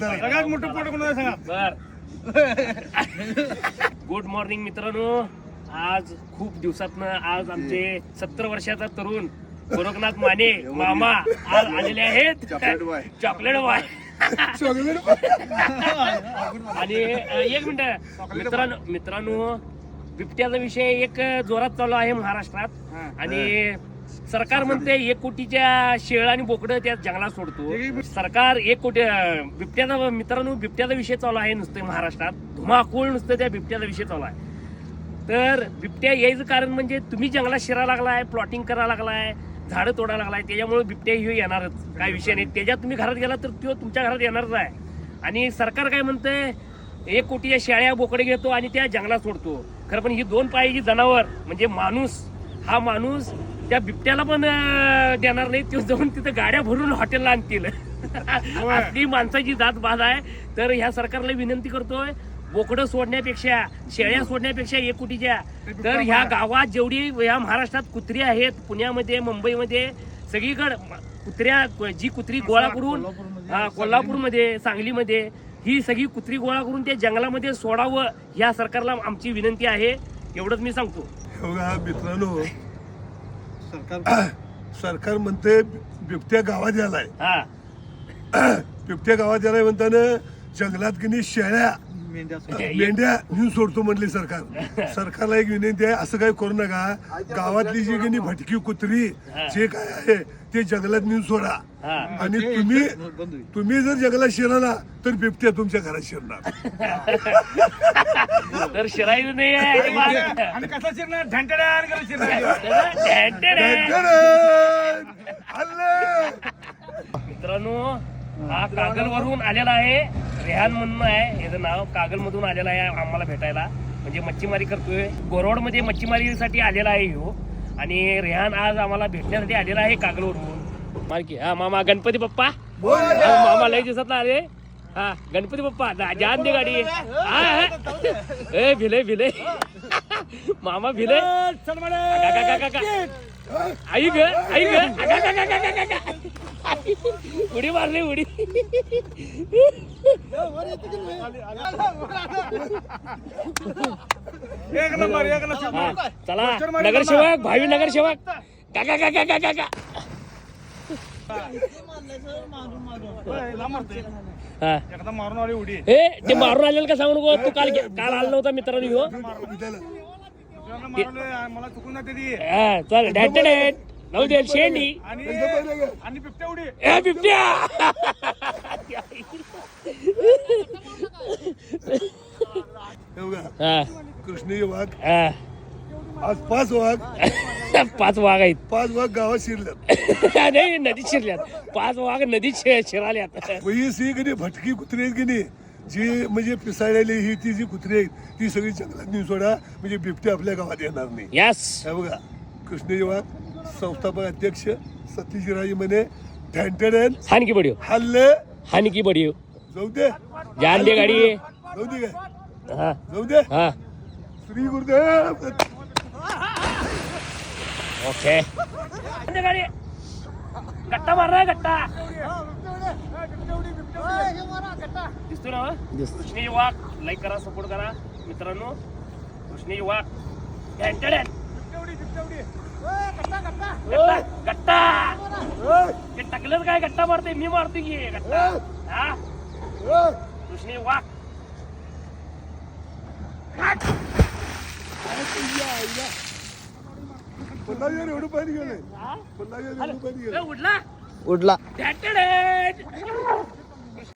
सगळ्यात मोठं पोट कोणाला सांगा? बर. गुड मॉर्निंग मित्रांनो. आज खूप दिवसातनं आज आमचे सत्तर वर्षाचा तरुण गोरखनाथ माने मामा आज आलेले आहेत. Chocolate bye. Chocolate bye chocolate आणि एक मिनिट. मित्रांनो मित्रांनो बिबट्याचा विषय एक जोरात चालू आहे महाराष्ट्रात. आणि सरकार म्हणते एक कोटीच्या शेळ आणि बोकडं त्या जंगलात सोडतो. सरकार एक कोटी बिबट्याचा मित्रांनो बिबट्याचा विषय चालू आहे नुसतं महाराष्ट्रात. धुमाकूळ नुसतं त्या बिबट्याचा विषय चालू आहे. तर बिबट्या यायचं कारण म्हणजे तुम्ही जंगलात शिरा लागलाय प्लॉटिंग करायला लागलाय झाडं तोडा लागलाय त्याच्यामुळे बिबट्या ही येणारच. काय विषय नाही. त्याच्यात तुम्ही घरात गेला तर तो तुमच्या घरात येणारच आहे. आणि सरकार काय म्हणतंय एक कोटीच्या शेळ्या बोकडे घेतो आणि त्या जंगलात सोडतो. खरं पण ही दोन पायाची जनावर म्हणजे माणूस हा माणूस त्या बिबट्याला पण देणार नाही. तो जाऊन तिथं गाड्या भरून हॉटेलला आणतील. आपली माणसाची जात बाद आहे. तर ह्या सरकारला विनंती करतोय बोकडं सोडण्यापेक्षा शेळ्या सोडण्यापेक्षा एक कोटीच्या. तर ह्या गावात जेवढी ह्या महाराष्ट्रात कुत्री आहेत पुण्यामध्ये मुंबईमध्ये सगळीकडे कुत्र्या जी कुत्री गोळा करून हा, कोल्हापूरमध्ये सांगलीमध्ये ही सगळी कुत्री गोळा करून त्या जंगलामध्ये सोडावं ह्या सरकारला आमची विनंती आहे. एवढंच मी सांगतो. बघा मित्रांनो सरकार सरकार म्हणते बिबट्या गावात यालाय. हा. बिबट्या गावात यालाय म्हणताना जंगलात की नाही शेळ्या मेंढ्या मेंढ्या नेऊन सोडतो म्हणले सरकार. सरकारला एक विनंती आहे असं काही करू नका. गावातली जी की नाही भटकी कुत्री जे काय आहे ते जंगलात नेऊन सोडा. हा. आणि तुम्ही. तुम्ही जर जंगलात शिरला तर बिबट्या तुमच्या घरात शिरणार. तर शिरायचं नाही. आणि कसं शिरणार? ढंटड्यान करत शिरणार. ढेंटेडे. हल्ले! मित्रांनो हा कागल वरून आलेला आहे. रेहान म्हणून आहे याचं नाव कागल मधून आलेला आहे आम्हाला भेटायला म्हणजे मच्छीमारी करतोय गोरवडमध्ये मच्छीमारीसाठी आलेला आहे ह्यो आणि रेहान आज आम्हाला भेटण्यासाठी आलेला आहे कागल वरून मारकी हा मामा गणपती बाप्पा. हा, मामा लय दिवसात आले हा गणपती बाप्पा जा- जान दे गाडी हा, हा. ए भिले भिले मामा भिले चल म्हणे. का, का, का, का, का. आई ग आई ग. उडी मारली उडी. एक नंबर एक हा, नंबर चला नगरसेवक भावी नगरसेवक. का का का का. हा. मारून आली उडी. ए ते मारून आलेलं का सांगू नको? तू काल काल आला नव्हता मित्रांनो मारलोय, मला चुकून जाते ती. हा, चल डॅट डॅट नऊ दे शेंडी. आणि आणि बिबट्या उडी. ए बिबट्या. हे बघा, हा, कृष्णीय वाघ. हा. आज पाच वाघ. पाच वाघ आहेत. पाच वाघ गावात शिरल्यात. नाही नदीत शिरल्यात. पाच वाघ नदीत शि- शिराल्यात. ही कधी भटकी कुत्री आहेत की नाही? जी म्हणजे पिसाळलेली ही ती जी कुत्री आहेत ती सगळी जंगलात नेऊन सोडा म्हणजे बिबटे आपल्या गावात येणार नाही. यस हे बघा कृष्णजी वाघ संस्थापक अध्यक्ष सतीशराजे म्हणे ढँटडन हान की हल्ले. हान की बडियो. जाऊ दे. जान दे गाडी. जाऊ दे काय? हा. जाऊ दे. हा. श्री गुरुदेव. ओके दे गाडी. गट्टा मार ना गट्टा. दिसतो ना कृष्ण युवा लाईक करा सपोर्ट करा. मित्रांनो कृष्ण युवा गट्टा ते टाकलं काय? गट्टा मारते मी मारतो की? गट्टा. हा? कृष्ण युवा पुन्हा येऊन एवढं पाणी गेलंय. पुन्हा येऊन एवढं पाणी गेलं उडला.